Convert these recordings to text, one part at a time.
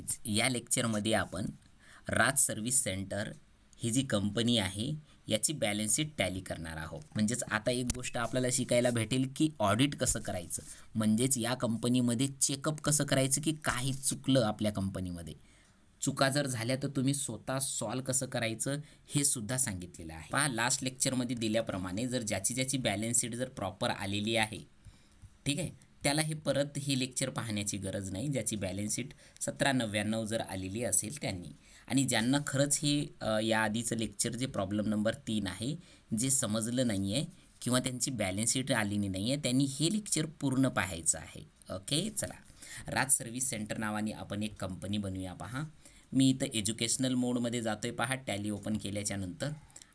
Guys या लेक्चरमध्ये आपण राज सर्व्हिस सेंटर ही जी कंपनी आहे याची बॅलन्स शीट टॅली करणार आहोत. म्हणजेच आता एक गोष्ट आपल्याला शिकायला भेटेल की ऑडिट कसं करायचं? म्हणजेच या कंपनीमध्ये चेकअप कसं करायचं की काही चुकलं आपल्या कंपनीमध्ये चुका जर झाल्या तर तुम्ही स्वतः सॉल्व कसं करायचं हे सुद्धा सांगितलेलं आहे. पहा लास्ट लेक्चरमध्ये दिल्याप्रमाणे जर ज्याची ज्याची बॅलन्स शीट जर प्रॉपर आलेली आहे ठीक आहे? त्याला हे परत हे लेक्चर पाहण्याची गरज नाही ज्याची बॅलन्स शीट सतरा नव्याण्णव जर आलेली असेल त्यांनी. आणि ज्यांना खरंच हे या आधीचं लेक्चर जे प्रॉब्लेम नंबर तीन आहे जे समजलं नाही आहे किंवा त्यांची बॅलन्स शीट आलेली नाही आहे त्यांनी हे लेक्चर पूर्ण पाहायचं आहे. ओके? चला. राज सर्व्हिस सेंटर नावाने आपण एक कंपनी बनवूया पहा. मी इथं एज्युकेशनल मोडमध्ये जातो आहे पहा टॅली ओपन केल्याच्यानंतर.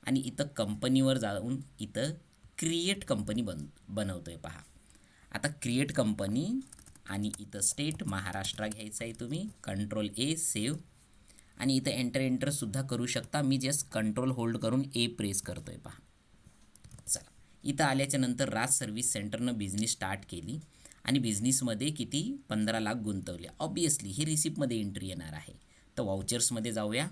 आणि इथं कंपनीवर जाऊन इथं क्रिएट कंपनी बन बनवतो आहे पहा. आता क्रिएट कंपनी आणि इथं स्टेट महाराष्ट्र घ्यायचं आहे तुम्ही. कंट्रोल ए सेव्ह आणि इथं एंटर एंटरसुद्धा करू शकता. मी जस्ट कंट्रोल होल्ड करून ए प्रेस करतो आहे पहा. चला. इथं आल्याच्यानंतर राज सर्व्हिस सेंटरनं बिझनेस स्टार्ट केली. आणि बिझनेसमध्ये किती? पंधरा लाख गुंतवले. ऑब्वियसली ही रिसिप्टमध्ये एंट्री येणार आहे. तर वाउचर्समध्ये जाऊया.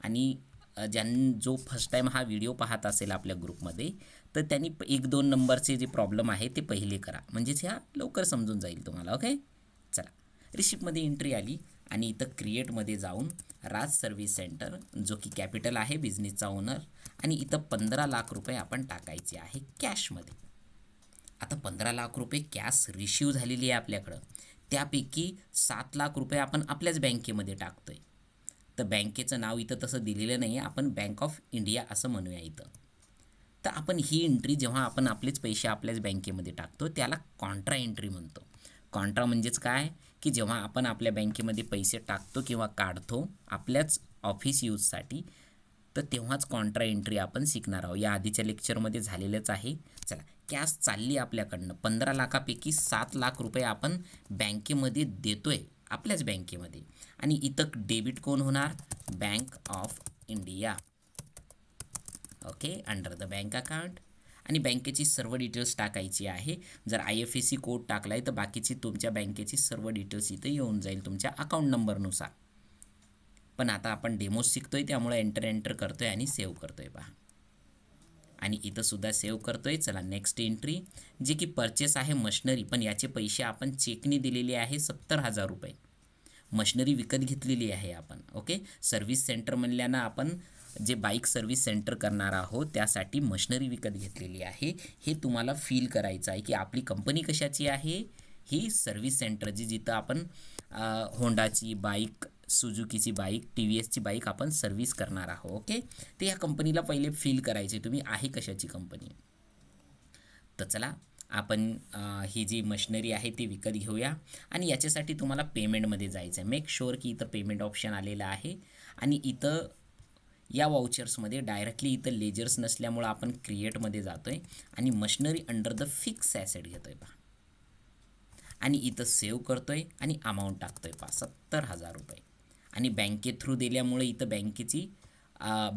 आणि ज्यां जो फर्स्ट टाईम हा व्हिडिओ पाहत असेल आपल्या ग्रुपमध्ये तर त्यांनी प- एक दोन नंबरचे जे प्रॉब्लेम आहे ते पहिले करा. म्हणजेच ह्या लवकर समजून जाईल तुम्हाला ओके चला. रिशिपमध्ये एंट्री आली आणि इथं क्रिएटमध्ये जाऊन राज सर्व्हिस सेंटर जो की कॅपिटल आहे बिझनेसचा ओनर आणि इथं पंधरा लाख रुपये आपण टाकायचे आहे कॅशमध्ये आता पंधरा लाख रुपये कॅश रिशिव झालेली आहे आपल्याकडं. त्यापैकी सात लाख रुपये आपण आपल्याच बँकेमध्ये टाकतो आहे तर बँकेचं नाव इथं तसं दिलेलं नाही आहे आपण बँक ऑफ इंडिया असं म्हणूया इथं. तर आपण ही एंट्री जेव्हा आपण आपलेच पैसे आपल्याच बँकेमध्ये टाकतो त्याला कॉन्ट्रा एंट्री म्हणतो. कॉन्ट्रा म्हणजेच काय? की जेव्हा आपण आपल्या बँकेमध्ये पैसे टाकतो किंवा काढतो आपल्याच ऑफिस यूजसाठी तर तेव्हाच कॉन्ट्रा एंट्री आपण शिकणार आहोत. या आधीच्या लेक्चरमध्ये झालेलंच आहे. चला कॅश चालली आपल्याकडनं. पंधरा लाखापैकी सात लाख रुपये आपण बँकेमध्ये देतो आहे आपल्याच बँकेमध्ये. आणि इथं डेबिट कोण होणार? Bank of India. Okay under the bank account. आणि बँकेची सर्व डिटेल्स टाकायची आहे. जर I F S C code टाकला आहे तर बाकीची तुमच्या बँकेची सर्व डिटेल्स इथे येऊन जाईल तुमच्या अकाउंट नंबरनुसार. पण आता आपण डेमो शिकतोय त्यामुळे एंटर एंटर करतोय आणि सेव्ह करतोय पहा. आणि इथंसुद्धा सेव्ह करतो आहे चला नेक्स्ट एंट्री जे की परचेस आहे मशिनरी पण याचे पैसे आपण चेकनी दिलेले आहे सत्तर हजार रुपये. मशनरी विकत घेतलेली आहे आपण. ओके सर्व्हिस सेंटर म्हणल्यानं आपण जे बाईक सर्व्हिस सेंटर करणार आहोत त्यासाठी मशनरी विकत घेतलेली आहे. हे तुम्हाला फील करायचं आहे की आपली कंपनी कशाची आहे? ही सर्व्हिस सेंटर जी जिथं आपण होंडाची बाईक सुझुकीची बाईक टी व्ही एसची बाईक आपण सर्व्हिस करणार आहोत ओके ते या कंपनीला पहिले फील करायचे. तुम्ही आहे कशाची कंपनी तर चला आपण ही जी मशिनरी आहे ती विकत घेऊया. आणि याच्यासाठी तुम्हाला पेमेंटमध्ये जायचं आहे मेक शुअर की इथं पेमेंट ऑप्शन आलेलं आहे. आणि इथं या वाउचर्समध्ये डायरेक्टली इथं लेजर्स नसल्यामुळं आपण क्रिएटमध्ये जातो आहे आणि machinery under the fix asset घेतो आहे पहा. आणि इथं सेव्ह करतो आहे आणि अमाऊंट टाकतो आहे पहा. सत्तर हजार रुपये. आणि बँके थ्रू दिल्यामुळे इथं बँकेची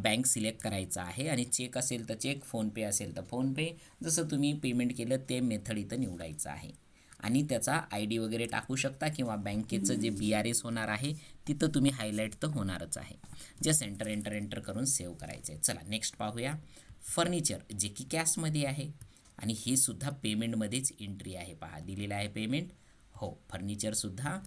बँक सिलेक्ट करायचं आहे आणि चेक असेल तर चेक फोनपे असेल तर फोनपे जसं तुम्ही पेमेंट केलं ते मेथड इथं निवडायचं आहे. आणि त्याचा आय डी वगैरे टाकू शकता किंवा बँकेचं जे बी आर एस होणार आहे तिथं तुम्ही हायलाईट तर होणारच आहे. जस्ट एंटर एंटर एंटर करून सेव्ह करायचं आहे चला नेक्स्ट पाहूया. फर्निचर जे की कॅशमध्ये आहे. आणि हे सुद्धा पेमेंटमध्येच एंट्री आहे पहा. दिलेलं आहे पेमेंट. हो फर्निचरसुद्धा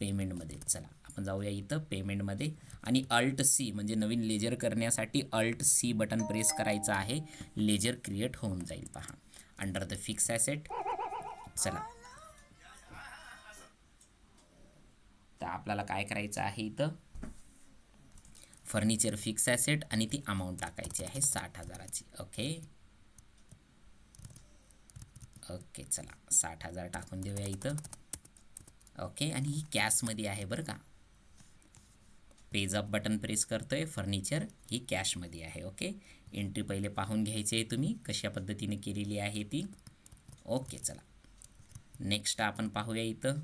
पेमेंटमध्ये. चला. आपण जाऊया इथं पेमेंटमध्ये. आणि अल्ट सी म्हणजे नवीन लेजर करण्यासाठी अल्ट सी बटन प्रेस करायचं आहे. लेजर क्रिएट होऊन जाईल पहा. अंडर द फिक्स ॲसेट चला. तर आपल्याला काय करायचं आहे इथं? फर्निचर फिक्स ॲसेट आणि ती अमाऊंट टाकायची आहे साठ हजाराची. ओके ओके चला. साठ हजार टाकून देऊया इथं. ओके आणि ही कॅशमध्ये आहे बरं का? पेज अप बटन प्रेस करतो आहे फर्निचर ही कॅशमध्ये आहे ओके? एंट्री पहिले पाहून घ्यायची आहे तुम्ही कशा पद्धतीने केलेली आहे ती. ओके चला. नेक्स्ट आपण पाहूया इथं.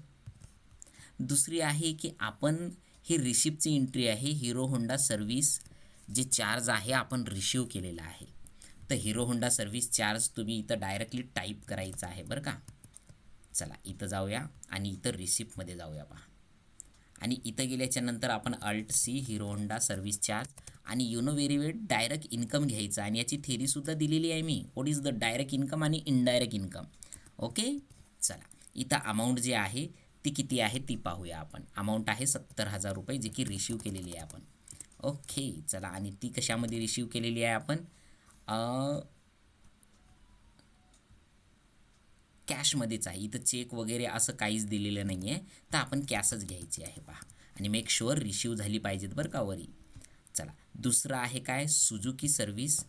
दुसरी आहे की आपण ही रिसिप्टची एंट्री आहे हिरो होंडा सर्व्हिस जे चार्ज आहे आपण रिसिव्ह केलेला आहे. तर हिरो होंडा सर्व्हिस चार्ज तुम्ही इथं डायरेक्टली टाईप करायचं आहे बरं का? चला इथं जाऊया आणि इथं रिसिप्टमध्ये जाऊया पहा. आणि इथं गेल्याच्यानंतर आपण alt C Hero Honda service charge आणि युनो वेरिवेट डायरेक्ट इन्कम घ्यायचं. आणि याची थेरीसुद्धा दिलेली आहे मी. What is the direct income आणि इनडायरेक्ट इन्कम ओके चला. इथं अमाऊंट जे आहे ती किती आहे ती पाहूया आपण. अमाऊंट आहे सत्तर हजार रुपये जे की रिशीव केलेली आहे आपण. ओके चला. आणि ती कशामध्ये रिशीव केलेली आहे आपण? कॅशमध्येच आहे. इथं चेक वगैरे असं काहीच दिलेलं नाही आहे तर आपण कॅशच घ्यायची आहे पहा. आणि मेक शुअर रिसिव्ह झाली पाहिजेत बरं का वरी. चला. दुसरं आहे काय? सुजुकी सर्व्हिस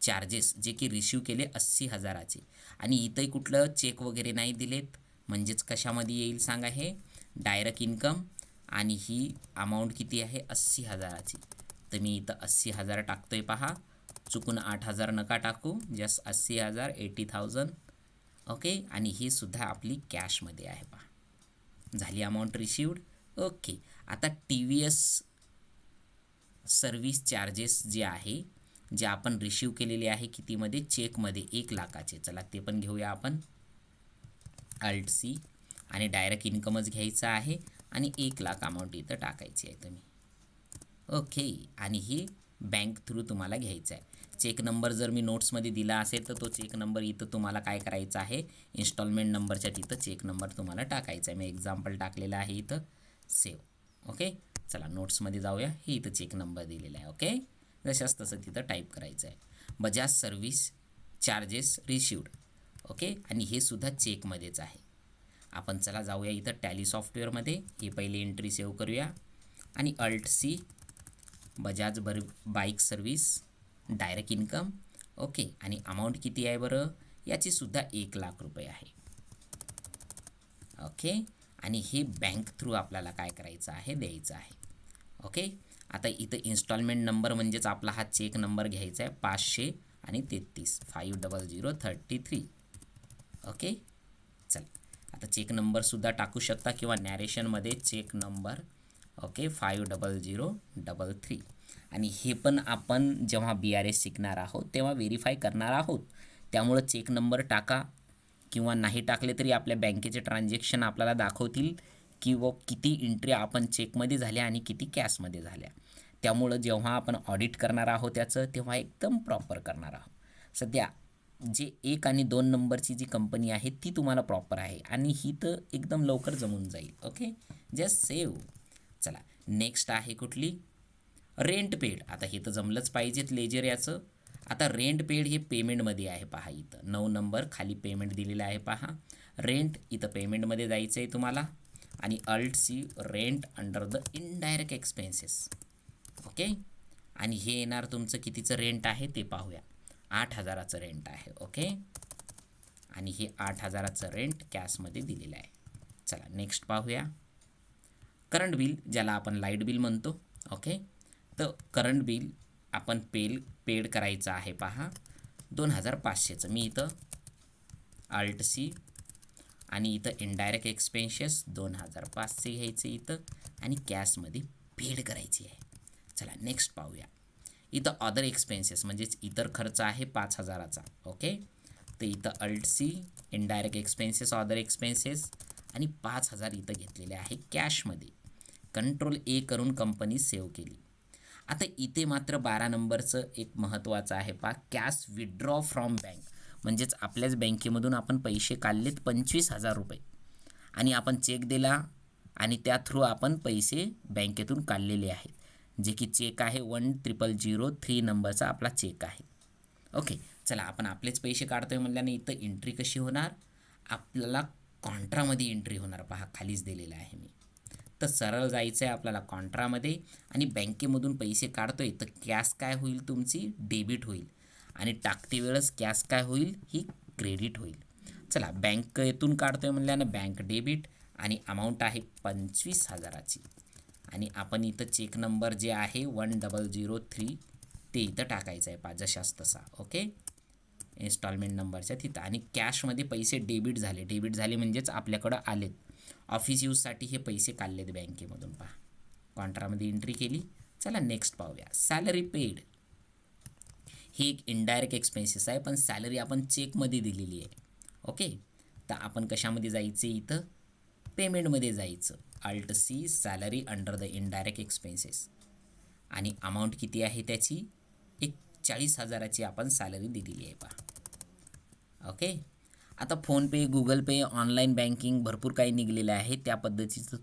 चार्जेस जे की रिसिव्ह केले अस्सी हजाराचे. आणि इथंही कुठलं चेक वगैरे नाही दिलेत. म्हणजेच कशामध्ये येईल सांगा हे? डायरेक्ट इन्कम आणि ही अमाऊंट किती आहे? अस्सी हजाराची. तर मी इथं अस्सी हजार टाकतो आहे पहा. चुकून आठ हजार नका टाकू. जस्ट अस्सी हजार एटी थाउजंड ओके? आणि ही सुद्धा आपली कॅशमध्ये आहे पहा. झाली अमाऊंट रिसिवड ओके. आता T V S service charges जे आहे जे आपण रिसीव केलेले आहे कितीमध्ये? चेकमध्ये एक लाखाचे. चला ते पण घेऊया आपण. अल्ट सी आणि डायरेक्ट इन्कमच घ्यायचं आहे आणि एक लाख अमाऊंट इथं टाकायची आहे तुम्ही. ओके. आणि ही बँक थ्रू तुम्हाला घ्यायचं आहे. चेक नंबर जर मी नोट्समध्ये दिला असेल तर तो चेक नंबर इथं तुम्हाला काय करायचा आहे? इन्स्टॉलमेंट नंबरच्या तिथं चेक नंबर तुम्हाला टाकायचा आहे. मी एक्झाम्पल टाकलेलं आहे इथं. सेव ओके चला नोट्समध्ये जाऊया. हे इथं चेक नंबर दिलेला आहे. ओके जशाच तसं तिथं टाईप करायचं आहे. Bajaj service charges received okay आणि हे सुद्धा चेकमध्येच आहे. आपण चला जाऊया इथं टॅली सॉफ्टवेअरमध्ये ही पहिले एंट्री सेव्ह करूया. आणि अल्ट सी बजाज बर bike service direct income okay आणि अमाऊंट किती आहे बरं? याचीसुद्धा एक लाख रुपये आहे. ओके आणि हे बँक थ्रू आपल्याला काय करायचं आहे? द्यायचं आहे. ओके आता इथं इन्स्टॉलमेंट नंबर म्हणजेच आपला हा चेक नंबर घ्यायचा आहे पाचशे आणि तेहतीस. Five double zero thirty three okay चल. आता चेक नंबरसुद्धा टाकू शकता किंवा नॅरेशनमध्ये cheque number okay five double zero double three आणि हे पण आपण जेव्हा बी आर एस शिकणार आहोत तेव्हा व्हेरीफाय करणार आहोत. त्यामुळं चेक नंबर टाका. किंवा नाही टाकले तरी आपल्या बँकेचे ट्रान्झॅक्शन आपल्याला दाखवतील की व किती एंट्री आपण चेकमध्ये झाल्या आणि किती कॅशमध्ये झाल्या. त्यामुळं जेव्हा आपण ऑडिट करणार आहोत त्याचं तेव्हा एकदम प्रॉपर करणार आहोत. सध्या जे एक आणि दोन नंबरची जी कंपनी आहे ती तुम्हाला प्रॉपर आहे आणि ही तर एकदम लवकर जमून जाईल. ओके? जस्ट सेव चला. नेक्स्ट आहे कुठली? रेंट पेड आता हे तर जमलंच पाहिजेत लेजर याचं. आता रेंट पेड हे पेमेंटमध्ये आहे पहा इथं. नऊ नंबर खाली पेमेंट दिलेलं आहे पहा. रेंट इथं पेमेंटमध्ये जायचं आहे तुम्हाला. आणि alt C rent under the indirect expenses okay आणि हे येणार तुमचं कितीचं रेंट आहे ते पाहूया. आठ हजाराचं रेंट आहे. ओके आणि हे आठ हजाराचं रेंट कॅशमध्ये दिलेलं आहे. चला नेक्स्ट पाहूया. करंट बिल ज्याला आपण लाइट बिल म्हणतो ओके? तर करंट बिल आपण पेल पेड करायचं आहे पहा. दोन हजार पाचशेचं. मी इथं आल्ट सी आणि इथं इनडायरेक्ट एक्सपेन्सेस दोन हजार पाचशे घ्यायचे इथं आणि कॅशमध्ये पेड करायची आहे. चला नेक्स्ट पाहूया. इथं अदर एक्सपेन्सेस म्हणजेच इतर खर्च आहे पाच हजाराचा ओके? तर इथं alt C indirect expenses other expenses आणि पाच हजार इथं घेतलेले आहे कॅशमध्ये. कंट्रोल ए करून कंपनी सेव्ह केली. आता इथे मात्र बारा नंबरचं एक महत्त्वाचं आहे पा कॅश विड्रॉ फ्रॉम बँक. म्हणजेच आपल्याच बँकेमधून आपण पैसे काढलेत पंचवीस हजार रुपये. आणि आपण चेक दिला आणि त्या थ्रू आपण पैसे बँकेतून काढलेले आहेत. जे की चेक आहे वन ट्रिपल झिरो थ्री नंबरचा आपला चेक आहे. ओके चला आपण आपलेच पैसे काढतोय म्हणल्याने इथं एंट्री कशी होणार? आपल्याला कॉन्ट्रामध्ये एंट्री होणार. पहा खालीच दिलेलं आहे मी. तर सरळ जायचं आहे आपल्याला कॉन्ट्रामध्ये आणि बँकेमधून पैसे काढतो आहे तर कॅश काय होईल तुमची? डेबिट होईल. आणि टाकते वेळेस कॅश काय होईल? ही क्रेडिट होईल. चला बँक येथून काढतो आहे म्हणल्यानं बँक डेबिट आणि अमाऊंट आहे पंचवीस हजाराची. आणि आपण इथं चेक नंबर जे आहे वन डबल झिरो थ्री ते इथं टाकायचं आहे पा जशास तसा ओके? इन्स्टॉलमेंट नंबरच्या तिथं. आणि कॅशमध्ये पैसे डेबिट झाले. डेबिट झाले म्हणजेच आपल्याकडं आलेत. ऑफिस यूजसाठी हे पैसे काढलेत बँकेमधून पहा. कॉन्ट्रामध्ये एंट्री केली. चला नेक्स्ट पाहूया. सॅलरी पेड ही एक इनडायरेक्ट एक्सपेन्सेस आहे पण सॅलरी आपण चेकमध्ये दिलेली आहे. ओके तर आपण कशामध्ये जायचं इथं? पेमेंटमध्ये जायचं. Alt C salary under the indirect expenses आणि अमाऊंट किती आहे त्याची? एक चाळीस हजाराची आपण सॅलरी दिलेली आहे पहा. ओके आता PhonePe Google Pay online banking भरपूर काही निघलेलं आहे. त्या पद्धतीचं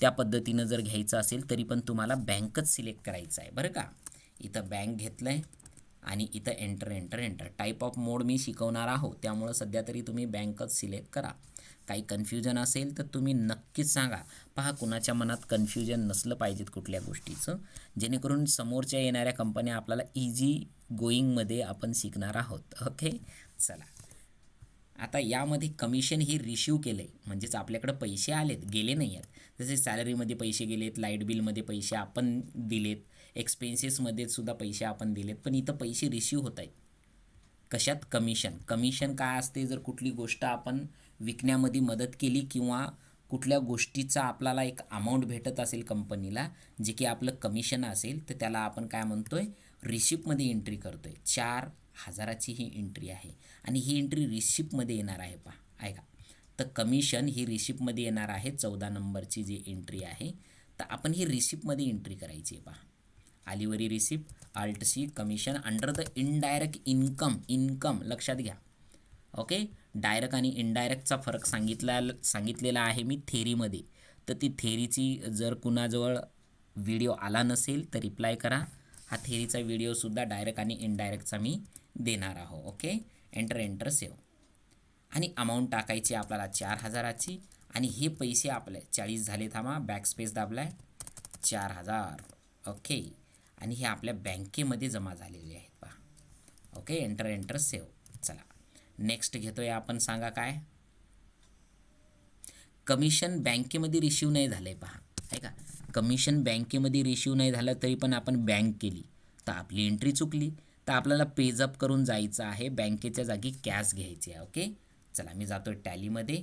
त्या पद्धतीनं जर घ्यायचं असेल तरी पण तुम्हाला बँकच सिलेक्ट करायचं आहे. बरं का? इथं बँक घेतलं आहे आणि इथं enter enter enter. Type of mode मी शिकवणार आहो. त्यामुळं सध्या तरी तुम्ही बँकच सिलेक्ट करा. काही कन्फ्युजन असेल तर तुम्ही नक्कीच सांगा. पहा कुणाच्या मनात कन्फ्युजन नसलं पाहिजेत कुठल्या गोष्टीचं. जेणेकरून समोरच्या येणाऱ्या कंपन्या आपल्याला इझी गोईंगमध्ये आपण शिकणार आहोत. ओके चला. आता यामध्ये कमिशन हे रिशिव केलं आहे म्हणजेच आपल्याकडं पैसे आलेत गेले नाही आहेत. जसे सॅलरीमध्ये पैसे गेलेत लाइट बिलमध्ये पैसे आपण दिलेत एक्सपेन्सेसमध्ये सुद्धा पैसे आपण दिलेत पण इथं पैसे रिशिव होत आहेत. कशात? कमिशन कमिशन काय असते? जर कुठली गोष्ट आपण विकण्यामध्ये मदत केली किंवा कुठल्या गोष्टीचा आपल्याला एक अमाऊंट भेटत असेल कंपनीला जे की आपलं कमिशन असेल तर त्याला आपण काय म्हणतो आहे रिशिपमध्ये एंट्री करतो आहे चार हजाराची ही एंट्री आहे. आणि ही एंट्री रिसिप्टमध्ये येणार आहे पहा. ऐका. तर कमिशन ही रिसिप्टमध्ये येणार आहे. चौदा नंबरची जी एंट्री आहे तर आपण ही रिसिप्टमध्ये एंट्री करायची आहे पहा. आलीवरी receipt alt C commission under the indirect income income लक्षात घ्या. ओके डायरेक्ट आणि इनडायरेक्टचा फरक सांगितला सांगितलेला आहे मी थेरीमध्ये तर ती थेरीची जर कुणाजवळ व्हिडिओ आला नसेल तर रिप्लाय करा. हा थेरीचा व्हिडिओसुद्धा डायरेक्ट आणि इनडायरेक्टचा मी देणार आहो ओके एंटर एंटर सेव आणि अमाऊंट टाकायची आपल्याला चार हजाराची. आणि हे पैसे आपले चाळीस झाले थांबा. बॅक स्पेस दाबलाय. चार हजार ओके आणि हे आपल्या बँकेमध्ये जमा झालेले आहेत पहा. ओके एंटर एंटर सेव चला. नेक्स्ट घेतोय आपण सांगा काय? कमिशन बँकेमध्ये रिशिव नाही झालं आहे पहा. आहे का? कमिशन बँकेमध्ये रिशिव नाही झालं तरी पण आपण बँक केली. तर आपली एंट्री चुकली. तर आपल्याला पेजअप करून जायचं आहे. बँकेच्या जागी कॅश घ्यायची आहे ओके? चला मी जातो टॅलीमध्ये.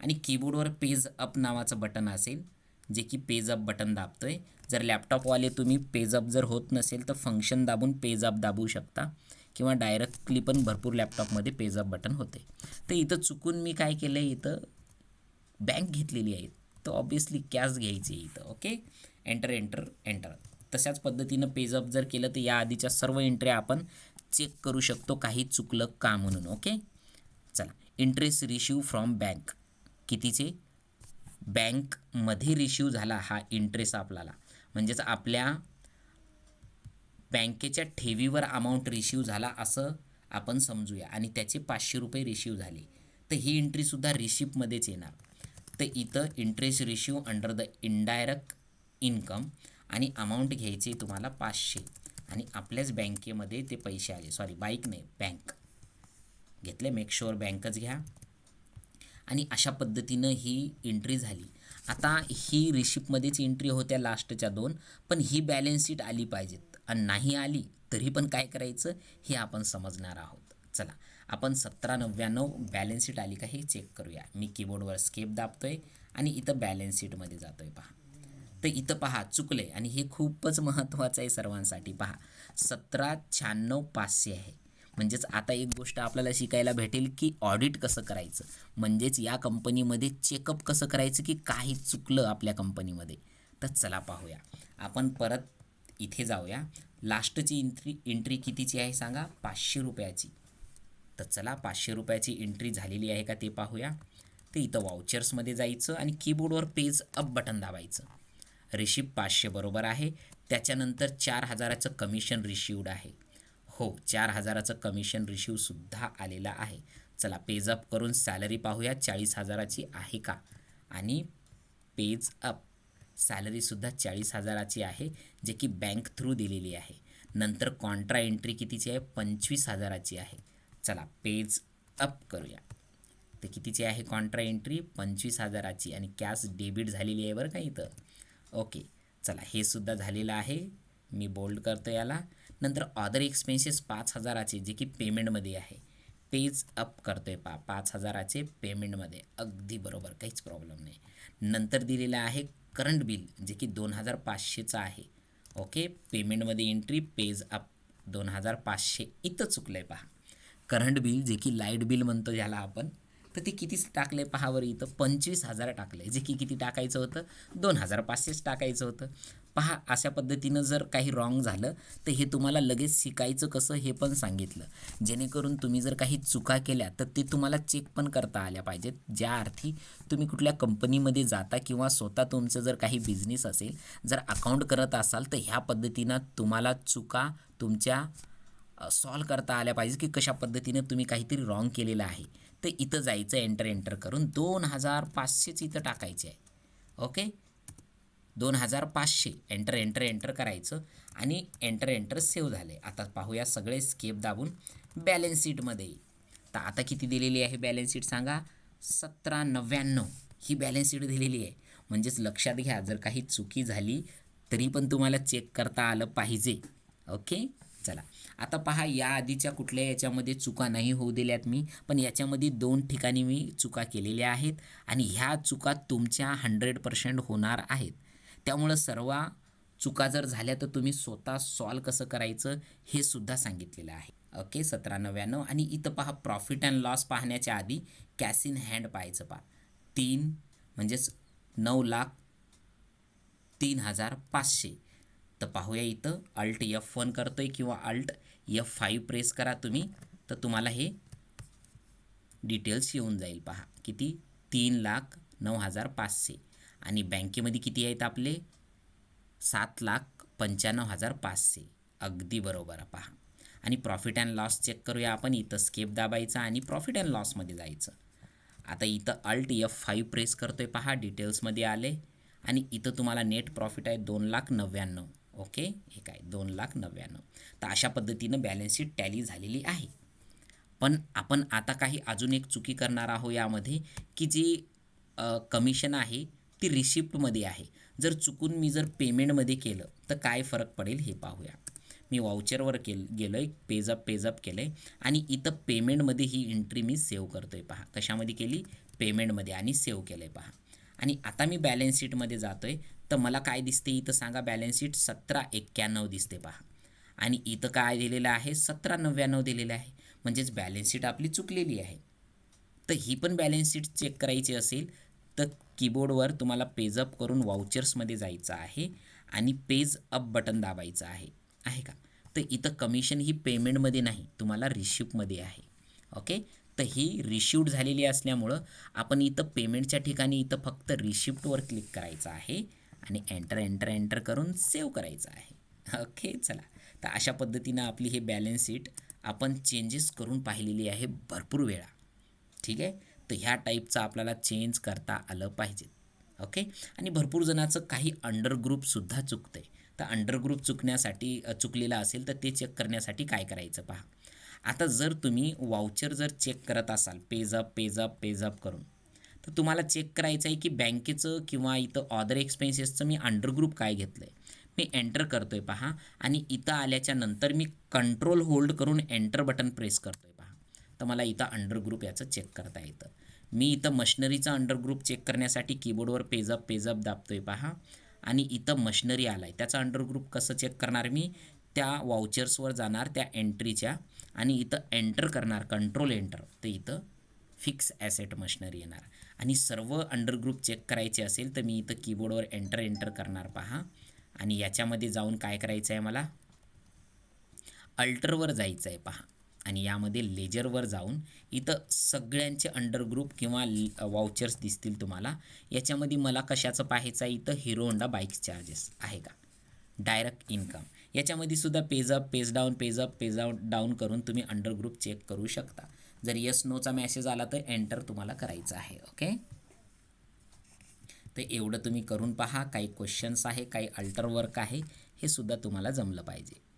आणि कीबोर्डवर पेज अप नावाचं बटन असेल जे की पेज अप बटन दाबतो आहे जर लॅपटॉपवाले तुम्ही पेज अप जर होत नसेल तर फंक्शन दाबून पेज अप दाबू शकता. किंवा डायरेक्टली पण भरपूर लॅपटॉपमध्ये पेज अप बटन होते. तर इथं चुकून मी काय केलं आहे इथं बँक घेतलेली आहे. तर ऑब्वियसली कॅश घ्यायची आहे इथं ओके? एंटर एंटर एंटर तशाच पद्धतीनं पेजअप जर केलं तर या आधीच्या सर्व एंट्री आपण चेक करू शकतो. काही चुकलं का म्हणून ओके चला. इंटरेस्ट रिशिव फ्रॉम बँक कितीचे? बँकमध्ये रिशिव झाला हा इंटरेस्ट आपल्याला. म्हणजेच आपल्या बँकेच्या ठेवीवर अमाऊंट रिशिव झाला असं आपण समजूया. आणि त्याचे पाचशे रुपये रिशिव झाले. तर ही एंट्रीसुद्धा रिशिपमध्येच येणार. तर इथं interest receive under the indirect income आणि अमाऊंट घ्यायची तुम्हाला पाचशे. आणि आपल्याच बँकेमध्ये ते पैसे आले. सॉरी बाईक नाही बँक घेतले मेक शुअर बँकच घ्या. आणि अशा पद्धतीनं ही एंट्री झाली. आता ही रिशिपमध्येच एंट्री होत्या लास्टच्या दोन पण ही बॅलन्स शीट आली पाहिजेत. आणि नाही आली तरी पण काय करायचं हे आपण समजणार आहोत. चला आपण सतरा नव्याण्णव बॅलन्स शीट आली का हे चेक करूया. मी कीबोर्डवर स्केप दाबतो आहे आणि इथं बॅलन्स शीटमध्ये आहे पहा. तर इथं पहा चुकले आणि हे खूपच महत्त्वाचं आहे सर्वांसाठी. पहा सतरा शहाण्णव पाचशे आहे. म्हणजेच आता एक गोष्ट आपल्याला शिकायला भेटेल की ऑडिट कसं करायचं? म्हणजेच या कंपनीमध्ये चेकअप कसं करायचं की काही चुकलं आपल्या कंपनीमध्ये तर चला पाहूया. आपण परत इथे जाऊया. लास्टची एंट्री एंट्री कितीची आहे सांगा? पाचशे रुपयाची. तर चला पाचशे रुपयाची एंट्री झालेली आहे का ते पाहूया. तर इथं वाउचर्समध्ये जायचं आणि कीबोर्डवर पेज अप बटन दाबायचं. रिशिप पाचशे बरोबर आहे. त्याच्यानंतर चार हजाराचं कमिशन रिशिवड आहे. हो चार हजाराचं कमिशन रिशिवसुद्धा आलेलं आहे. चला पेज अप करून सॅलरी पाहूया. चाळीस हजाराची आहे का? आणि पेज अप सॅलरीसुद्धा चाळीस हजाराची आहे जे की बँक थ्रू दिलेली आहे. नंतर कॉन्ट्रा एंट्री कितीची आहे? पंचवीस हजाराची आहे. चला पेज अप करूया. तर कितीची आहे कॉन्ट्रा एंट्री पंचवीस हजाराची. आणि कॅश डेबिट झालेली आहे बरं का इथं? ओके चला हे सुद्धा झालेलं आहे. मी बोल्ड करतो याला. नंतर ऑदर एक्सपेन्सेस पाच हजाराचे जे की पेमेंटमध्ये आहे पेज अप करतो आहे पा पाच हजाराचे पेमेंटमध्ये अगदी बरोबर काहीच प्रॉब्लेम नाही. नंतर दिलेलं आहे करंट बिल जे की दोन हजार पाचशेचं आहे. ओके पेमेंटमध्ये एंट्री पेज अप दोन हजार पाचशे. इथं चुकलं आहे पहा. करंट बिल जे की लाइट बिल म्हणतो ज्याला आपण तर ते कितीच टाकलं आहे पहावर इथं? पंचवीस हजार टाकलं. आहे जे की किती टाकायचं होतं? दोन हजार पाचशेच टाकायचं होतं. पहा अशा पद्धतीनं जर काही रॉंग झालं तर हे तुम्हाला लगेच शिकायचं कसं हे पण सांगितलं. जेणेकरून तुम्ही जर काही चुका केल्या तर ते तुम्हाला चेक पण करता आल्या पाहिजेत. ज्या अर्थी तुम्ही कुठल्या कंपनीमध्ये जाता किंवा स्वतः तुमचं जर काही बिझनेस असेल जर अकाउंट करत असाल तर ह्या पद्धतीनं तुम्हाला चुका तुमच्या सॉल्व करता आल्या पाहिजे की कशा पद्धतीनं तुम्ही काहीतरी रॉंग केलेलं आहे. तर इथं जायचं एंटर एंटर करून दोन हजार पाचशेच इथं टाकायचे आहे. ओके दोन हजार पाचशे. एंटर एंटर एंटर करायचं आणि एंटर एंटर सेव्ह झाले आता पाहूया सगळे स्केप दाबून बॅलन्स शीटमध्ये तर आता किती दिलेली आहे बॅलन्स शीट सांगा? सतरा नव्याण्णव. ही बॅलन्स शीट दिलेली आहे. म्हणजेच लक्षात घ्या जर काही चुकी झाली तरी पण तुम्हाला चेक करता आलं पाहिजे. ओके चला. आता पहा या आधीच्या कुठल्या याच्यामध्ये चुका नाही होऊ दिल्यात मी पण याच्यामध्ये दोन ठिकाणी मी चुका केलेल्या आहेत आणि ह्या चुका तुमच्या हंड्रेड पर्सेंट होणार आहेत. त्यामुळं सर्व चुका जर झाल्या तर तुम्ही स्वतः सॉल्व कसं करायचं हे सुद्धा सांगितलेलं आहे. ओके सतरा नव्याण्णव आणि इथं पहा प्रॉफिट अँड लॉस पाहण्याच्या आधी कॅश इन हँड पाहायचं पहा. तीन म्हणजेच नऊ लाख तीन हजार पाचशे. तर पाहूया इथं. अल्ट एफ वन करतोय किंवा अल्ट एफ फाईव्ह प्रेस करा तुम्ही. तर तुम्हाला हे डिटेल्स येऊन जाईल पहा. किती? तीन लाख नऊ हजार पाचशे. आणि बँकेमध्ये किती आहेत आपले? सात लाख पंच्याण्णव हजार पाचशे. अगदी बरोबर पहा. आणि प्रॉफिट अँड लॉस चेक करूया आपण. इथं स्केप दाबायचा आणि प्रॉफिट अँड लॉसमध्ये जायचं. आता इथं अल्ट एफ फाईव्ह प्रेस करतोय पहा. डिटेल्समध्ये आले. आणि इथं तुम्हाला नेट प्रॉफिट आहे दोन लाख नव्याण्णव. ओके? हे काय? दोन लाख नव्याण्णव. तर अशा पद्धतीनं बॅलन्स शीट टॅली झालेली आहे. पण आपण आता काही अजून एक चुकी करणार आहोत यामध्ये की जी कमिशन आहे ती रिसिप्टमध्ये आहे. जर चुकून मी जर पेमेंटमध्ये केलं तर काय फरक पडेल हे पाहूया. मी वाउचरवर केल गेलो आहे पेजअप पेजअप केलं आहे आणि इथं पेमेंटमध्ये ही एंट्री मी सेव्ह करतो आहे पहा. कशामध्ये केली? पेमेंटमध्ये आणि सेव्ह केलं आहे पहा. आणि आता मी बॅलन्स शीटमध्ये जातो आहे तर मला काय दिसते? इथं सांगा बॅलन्स शीट सतरा एक्क्याण्णव दिसते पहा. आणि इथं काय दिलेलं आहे? सतरा नव्याण्णव दिलेलं आहे. म्हणजेच बॅलन्स शीट आपली चुकलेली आहे. तर ही पण बॅलन्स शीट चेक करायची असेल तर कीबोर्डवर तुम्हाला पेजअप करून वाउचर्समध्ये जायचं आहे आणि पेज अप बटन दाबायचं आहे. आहे का? तर इथं कमिशन ही पेमेंटमध्ये नाही तुम्हाला रिशिप्टमध्ये आहे. ओके तर ही रिशिप्ट झालेली असल्यामुळं आपण इथं पेमेंटच्या ठिकाणी इथं फक्त रिशिप्टवर क्लिक करायचं आहे. आणि एंटर एंटर एंटर करून सेव्ह करायचं आहे. ओके चला. तर अशा पद्धतीनं आपली हे बॅलन्स शीट आपण चेंजेस करून पाहिलेली आहे भरपूर वेळा. ठीक आहे? तर ह्या टाईपचं आपल्याला चेंज करता आलं पाहिजे. ओके आणि भरपूर जणाचं काही अंडर ग्रुपसुद्धा चुकतं आहे तर अंडर ग्रुप चुकण्यासाठी चुकलेला असेल तर ते चेक करण्यासाठी काय करायचं पहा. आता जर तुम्ही वाउचर जर चेक करत असाल पेजअप पेजअप पेजअप करून तर तुम्हाला चेक करायचं आहे की बँकेचं किंवा इथं ऑदर एक्सपेन्सेसचं मी अंडरग्रुप काय घेतलं आहे मी एंटर करतो आहे पहा आणि इथं आल्याच्यानंतर मी कंट्रोल होल्ड करून एंटर बटन प्रेस करतो आहे पहा. तर मला इथं अंडरग्रुप याचं चेक करता येतं. मी इथं मशनरीचा अंडरग्रुप चेक करण्यासाठी कीबोर्डवर पेजअप पेजअप दाबतो आहे पहा. आणि इथं मशनरी आला आहे त्याचा अंडरग्रुप कसं चेक करणार मी? त्या वाउचर्सवर जाणार त्या एंट्रीच्या आणि इथं एंटर करणार कंट्रोल एंटर तर इथं फिक्स ॲसेट मशनरी येणार. आणि सर्व अंडरग्रुप चेक करायचे असेल तर मी इथं कीबोर्डवर एंटर एंटर करणार पहा. आणि याच्यामध्ये जाऊन काय करायचं आहे मला? अल्टरवर जायचं आहे पहा. आणि यामध्ये लेजरवर जाऊन इथं सगळ्यांचे अंडरग्रुप किंवा वाउचर्स दिसतील तुम्हाला. याच्यामध्ये मला कशाचं पाहायचं आहे? इथं हिरो होंडा बाईक चार्जेस आहे का? डायरेक्ट इन्कम याच्यामध्ये सुद्धा page up page down page up page down करून तुम्ही अंडरग्रुप चेक करू शकता. जर यस नोचा मेसेज आला तर एंटर तुम्हाला करायचं आहे ओके तर एवढं तुम्ही करून पहा काही क्वेश्चन्स आहे काही अल्टर वर्क आहे हे सुद्धा तुम्हाला जमलं पाहिजे.